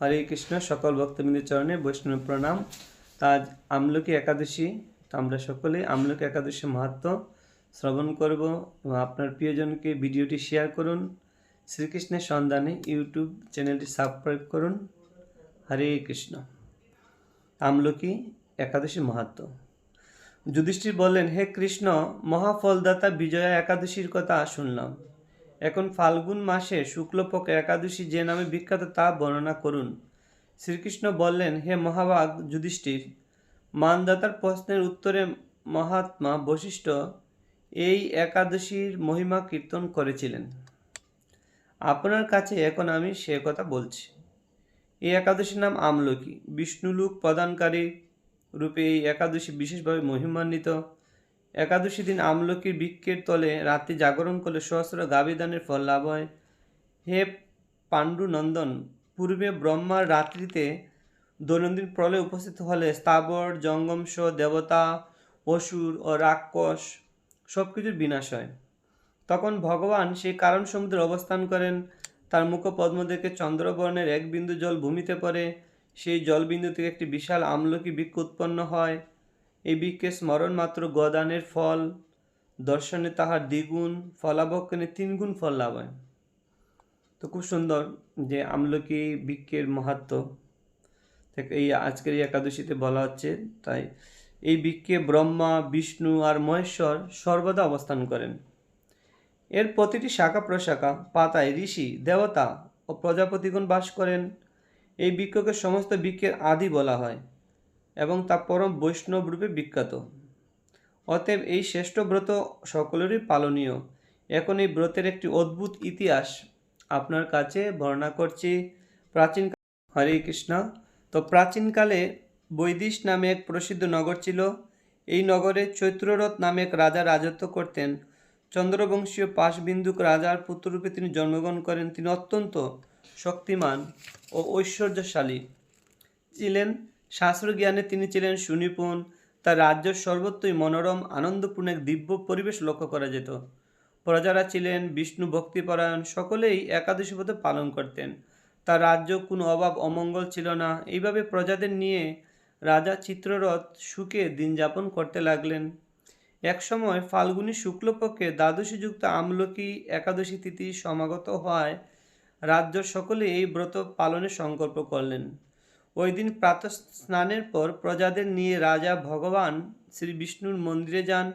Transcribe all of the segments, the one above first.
হরে কৃষ্ণ, সকল ভক্তবৃন্দের চরণে বৈষ্ণব প্রণাম। আজ আমলকি একাদশী, তো আমরা সকলে আমলকি একাদশী মাহাত্ম শ্রবণ করব এবং আপনার প্রিয়জনকে ভিডিওটি শেয়ার করুন। শ্রীকৃষ্ণের সন্ধানে ইউটিউব চ্যানেলটি সাবস্ক্রাইব করুন। হরে কৃষ্ণ। আমলকি একাদশী মাহাত্ম। যুধিষ্ঠির বললেন, হে কৃষ্ণ, মহাফলদাতা বিজয়া একাদশীর কথা শুনলাম। এখন ফাল্গুন মাসে শুক্লপক্ষ একাদশী যে নামে বিখ্যাত তা বর্ণনা করুন। শ্রীকৃষ্ণ বললেন, হে মহাভাগ যুধিষ্ঠির, মানদাতার প্রশ্নের উত্তরে মহাত্মা বশিষ্ঠ এই একাদশীর মহিমা কীর্তন করেছিলেন। আপনার কাছে এখন আমি সে কথা বলছি। এই একাদশীর নাম আমলকি। বিষ্ণুলোক প্রদানকারী রূপে এই একাদশী বিশেষভাবে মহিমান্বিত। একাদশী দিন আমলকির বৃক্ষের তলে রাত্রি জাগরণ করলে সহস্র গাবিদানের ফল লাভ হয়। হে পাণ্ডুনন্দন, পূর্বে ব্রহ্মার রাত্রিতে দৈনন্দিন প্রলয়ে উপস্থিত হলে স্থাবর, জঙ্গমস, দেবতা, অসুর ও রাক্ষস সব কিছুর বিনাশ হয়। তখন ভগবান সেই কারণ সমুদ্রে অবস্থান করেন। তার মুখ পদ্ম দেখে চন্দ্রবর্ণের এক বিন্দু জল ভূমিতে পড়ে। সেই জলবিন্দু থেকে একটি বিশাল আমলকি বৃক্ষ উৎপন্ন হয়। এই বৃক্ষে স্মরণ মাত্র গদানের ফল, দর্শনে তাহার দ্বিগুণ ফলাবক্ষণে তিনগুণ ফল লাভ হয় তো খুব সুন্দর যে আমলকি বৃক্ষের মাহাত্ম। এই আজকের এই একাদশীতে বলা হচ্ছে, তাই এই বৃক্ষে ব্রহ্মা, বিষ্ণু আর মহেশ্বর সর্বদা অবস্থান করেন। এর প্রতিটি শাখা প্রশাখা, পাতায় ঋষি, দেবতা ও প্রজাপতিগণ বাস করেন। এই বৃক্ষকে সমস্ত বৃক্ষের আদি বলা হয়। এবং তা পরম বৈষ্ণব রূপে বিখ্যাত। অতএব এই শ্রেষ্ঠ ব্রত সকলেরই পালনীয়। এখন এই ব্রতের একটি অদ্ভুত ইতিহাস আপনার কাছে বর্ণনা করছি। প্রাচীন হরে কৃষ্ণ। তো প্রাচীনকালে বৈদিশ নামে এক প্রসিদ্ধ নগর ছিল। এই নগরে চৈত্ররথ নামে এক রাজা রাজত্ব করতেন। চন্দ্রবংশীয় পাশবিন্দুক রাজার পুত্ররূপে তিনি জন্মগ্রহণ করেন। তিনি অত্যন্ত শক্তিমান ও ঐশ্বর্যশালী ছিলেন। শাস্ত্রজ্ঞানে তিনি ছিলেন সুনিপুণ। তার রাজ্য সর্বত্রই মনোরম, আনন্দপূর্ণ এক দিব্য পরিবেশ লক্ষ্য করা যেত। প্রজারা ছিলেন বিষ্ণু ভক্তিপরায়ণ, সকলেই একাদশী ব্রত পালন করতেন। তার রাজ্য কোনো অভাব অমঙ্গল ছিল না। এইভাবে প্রজাদের নিয়ে রাজা চিত্ররথ সুখে দিন যাপন করতে লাগলেন। একসময় ফাল্গুনী শুক্লপক্ষে দ্বাদশীযুক্ত আমলকি একাদশী তিথি সমাগত হওয়ায় রাজ্য সকলে এই ব্রত পালনের সংকল্প করলেন। ওই দিন প্রাতঃ স্নানের পর প্রজাদের নিয়ে রাজা ভগবান শ্রী বিষ্ণুর মন্দিরে যান।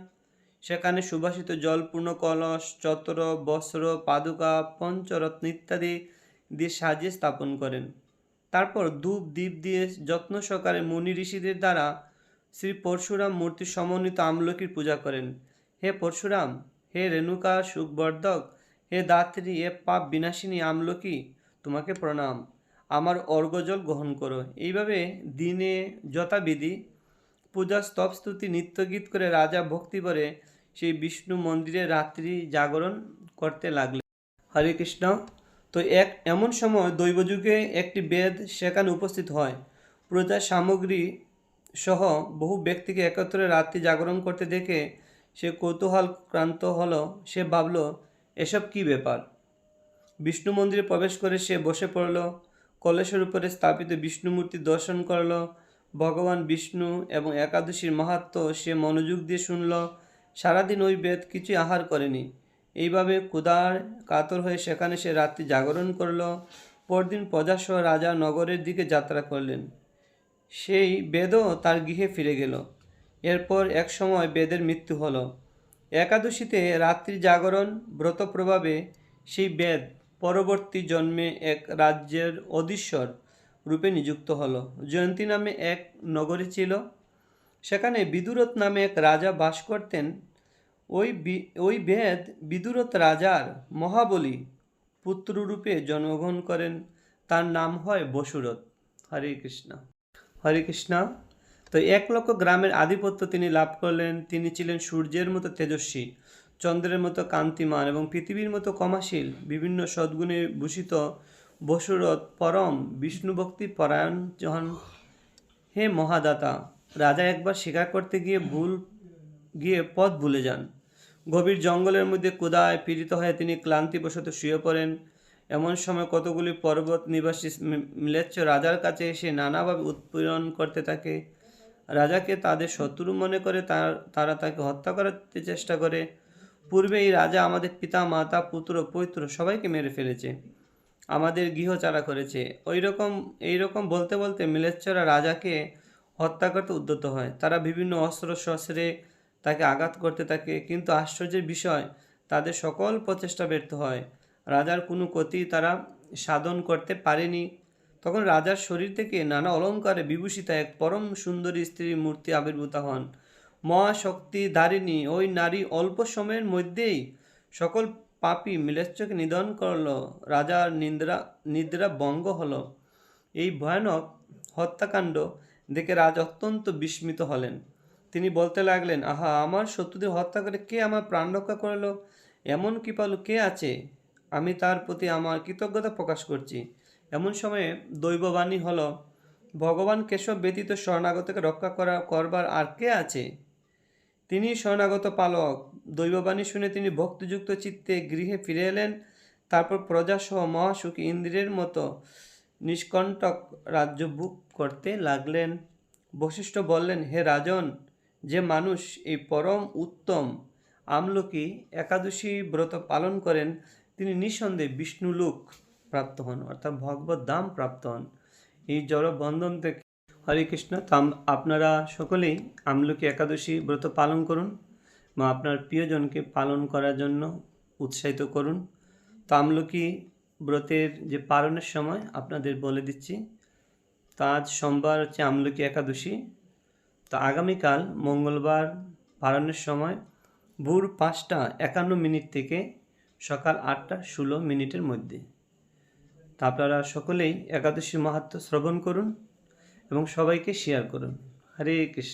সেখানে সুবাসিত জলপূর্ণ কলস চত্র বস্ত্র, পাদুকা, পঞ্চরত্ন ইত্যাদি দিয়ে সাজিয়ে স্থাপন করেন। তারপর ধূপ দ্বীপ দিয়ে যত্ন সহকারে মুনি ঋষিদের দ্বারা শ্রী পরশুরাম মূর্তি সমন্বিত আমলকির পূজা করেন। হে পরশুরাম, হে রেণুকা, সুখবর্ধক, হে দাত্রী, হে পাপ বিনাশিনী আমলকি, তোমাকে প্রণাম। আমার অর্ঘজল গ্রহণ করো। এইভাবে দিনে যথাবিধি পূজা, স্তব, স্তুতি, নৃত্যগীত করে রাজা ভক্তি করে সেই বিষ্ণু মন্দিরে রাত্রি জাগরণ করতে লাগলেন। হরে কৃষ্ণ। তো এক, এমন সময় দৈবযুগে একটি বেদ সেখানে উপস্থিত হয়। প্রজা সামগ্রী সহ বহু ব্যক্তিকে একত্রে রাত্রি জাগরণ করতে দেখে সে কৌতূহল ক্রান্ত হলো। সে ভাবল, এসব কি ব্যাপার? বিষ্ণু মন্দিরে প্রবেশ করে সে বসে পড়ল। কলসের উপরে স্থাপিত বিষ্ণুমূর্তি দর্শন করল। ভগবান বিষ্ণু এবং একাদশীর মাহাত্ম সে মনোযোগ দিয়ে শুনল। সারাদিন ওই বেদ কিছুই আহার করেনি। এইভাবে ক্ষুধার কাতর হয়ে সেখানে সে রাত্রি জাগরণ করল। পরদিন প্রজাসহ রাজা নগরের দিকে যাত্রা করলেন। সেই বেদও তার গৃহে ফিরে গেল। এরপর এক সময় বেদের মৃত্যু হলো। একাদশীতে রাত্রি জাগরণ ব্রত প্রভাবে সেই বেদ পরবর্তী জন্মে এক রাজ্যের অধীশ্বর রূপে নিযুক্ত হল। জয়ন্তী নামে এক নগরী ছিল। সেখানে বিদুরথ নামে এক রাজা বাস করতেন। ওই ওই বেদ বিদুরথ রাজার মহাবলী পুত্ররূপে জন্মগ্রহণ করেন। তার নাম হয় বসুরথ। হরে কৃষ্ণ। হরে কৃষ্ণ। তো এক লক্ষ গ্রামের আধিপত্য তিনি লাভ করলেন। তিনি ছিলেন সূর্যের মতো তেজস্বী। চন্দ্রের মতো কান্তিমান এবং পৃথিবীর মতো কমাশীল বিভিন্ন সদ্গুণে ভূষিত বসুরথ পরম বিষ্ণুভক্তি পরায়ণ হন হে মহাদাতা, রাজা একবার শিকার করতে গিয়ে ভুল, গিয়ে পথ ভুলে যান। গভীর জঙ্গলের মধ্যে কুদায় পীড়িত হয়ে তিনি ক্লান্তিবশত শুয়ে পড়েন। এমন সময় কতগুলি পর্বত নিবাসী ম্লেচ্ছ রাজার কাছে এসে নানাভাবে উৎপীড়ন করতে থাকে। রাজাকে তাদের শত্রু মনে করে তার, তারা তাকে হত্যা করতে চেষ্টা করে। পূর্বে এই রাজা আমাদের পিতা, মাতা, পুত্র পৈত্র সবাইকে মেরে ফেলেছে, আমাদের গৃহচারা করেছে। ওই রকম এই রকম বলতে বলতে মিলেচ্ছরা রাজাকে হত্যা করতে উদ্যত হয়। তারা বিভিন্ন অস্ত্র শস্ত্রে তাকে আঘাত করতে থাকে, কিন্তু আশ্চর্যের বিষয়, তাদের সকল প্রচেষ্টা ব্যর্থ হয়। রাজার কোনো ক্ষতি তারা সাধন করতে পারেনি। তখন রাজার শরীর থেকে নানা অলঙ্কারে বিভূষিতা এক পরম সুন্দরী স্ত্রীর মূর্তি আবির্ভূত হন। মহাশক্তি ধারিণী ওই নারী অল্প সময়ের মধ্যেই সকল পাপী মিলেচ্ছকে নিধন করল, রাজার নিদ্রা নিদ্রা ভঙ্গ হলো। এই ভয়ানক হত্যাকাণ্ড দেখে রাজ অত্যন্ত বিস্মিত হলেন। তিনি বলতে লাগলেন, আহা, আমার শত্রুদের হত্যা করে কে আমার প্রাণ রক্ষা করল? এমন কৃপালু কে আছে? আমি তার প্রতি আমার কৃতজ্ঞতা প্রকাশ করছি এমন সময়ে দৈববাণী হল, ভগবান কেশব ব্যতীত শরণাগতকে রক্ষা করা, করবার আর কে আছে? তিনি শরণাগত পালক। দৈববাণী শুনে তিনি ভক্তিযুক্ত চিত্তে গৃহে ফিরে এলেন। তারপর প্রজাসহ মহাসুখী ইন্দ্রের মতো নিষ্কণ্টক রাজ্য বুক করতে লাগলেন। বশিষ্ঠ বললেন, হে রাজন, যে মানুষ এই পরম উত্তম আমলকি একাদশী ব্রত পালন করেন, তিনি নিঃসন্দেহে বিষ্ণুলোক প্রাপ্ত হন, অর্থাৎ ভগবত দাম প্রাপ্ত হন। এই জড়বন্ধন থেকে হরে কৃষ্ণ। তো আপনারা সকলেই আমলকি একাদশী ব্রত পালন করুন বা আপনার প্রিয়জনকে পালন করার জন্য উৎসাহিত করুন। তো আমলকি ব্রতের যে পালনের সময় আপনাদের বলে দিচ্ছি, তো আজ সোমবার হচ্ছে আমলকি একাদশী। তো আগামীকাল মঙ্গলবার পালনের সময় ভোর পাঁচটা একান্ন মিনিট থেকে সকাল আটটা ষোলো মিনিটের মধ্যে। তা আপনারা সকলেই একাদশী মাহাত্ম শ্রবণ করুন। এবং সবাইকে শেয়ার করুন। হরে কৃষ্ণ।